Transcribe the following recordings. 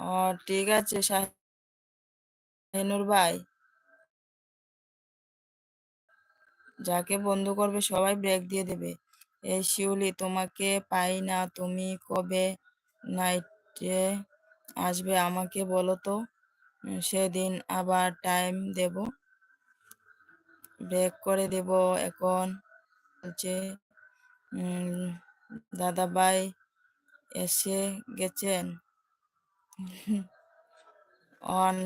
ও, ঠিক আছে শাহিনুর ভাই। যাকে বন্ধু করবে, সবাই ব্রেক দিয়ে দেবে। এই শিউলি, তোমাকে পাই না, তুমি কবে নাইটে আসবে আমাকে বলো তো? সেদিন আবার টাইম দেব। ব্রেক করে দেব এখন। বলছে দাদা ভাই এসে গেছেন? অন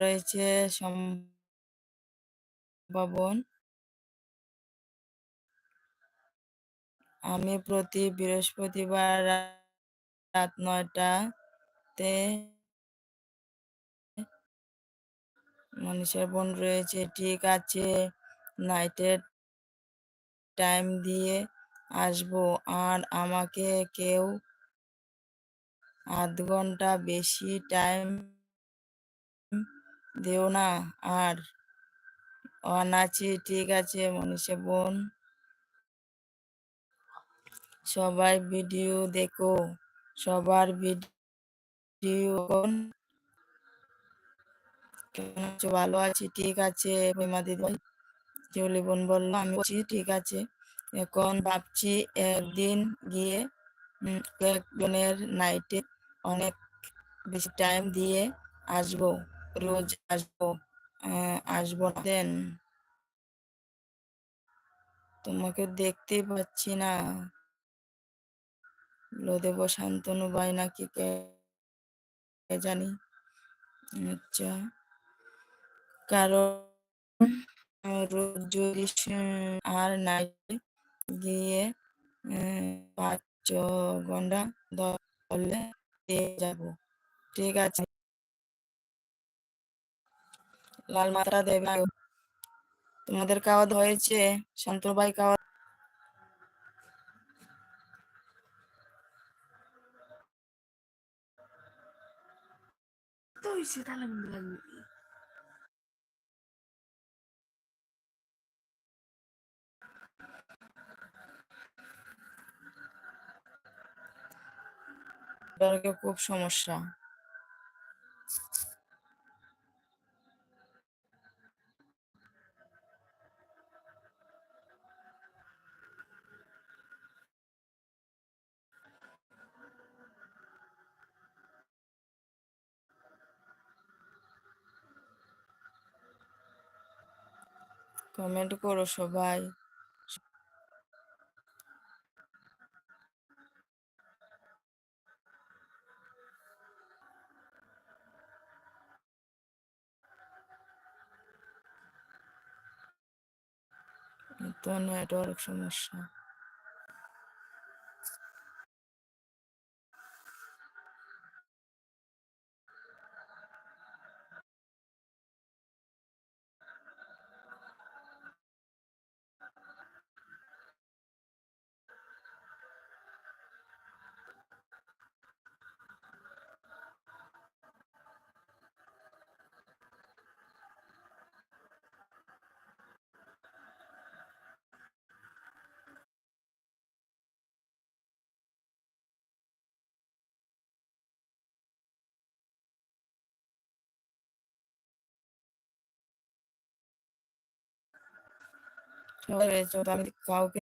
রয়েছে সম্ভাবন। আমি প্রতি বৃহস্পতিবার রাত নয়টাতে মনীষার বোন রয়েছে, ঠিক আছে, নাইটের টাইম দিয়ে আসব। আর আমাকে কেউ আধ ঘণ্টা বেশি টাইম দেও না। আর অনাচি, ঠিক আছে, মনীষা বোন। সবাই ভিডিও দেখো। সবার ভিডিও ভালো আছি? ঠিক আছে জলি বোন বলল, আমি বলছি, ঠিক আছে। এখন ভাবছি একদিন গিয়ে একজনের নাইটে অনেক বেশি টাইম দিয়ে আসব, রোজ আসব আসব দেন তোমাকে দেখতেই পাচ্ছি না। দেব শান্তনু ভাই নাকি কে জানি। আচ্ছা। কারণ রোজ যদি আর নাই গিয়ে পাঁচ ঘণ্টা ধরলে যাব। ঠিক আছে। লাল মাত্রা দেবে তোমাদের খাওয়া হয়েছে? শান্তনু ভাই খাওয়া তো হয়েছে তাহলে খুব সমস্যা। কমেন্ট করো সবাই। তো নেটওয়ার্ক সমস্যা আমি কাউকে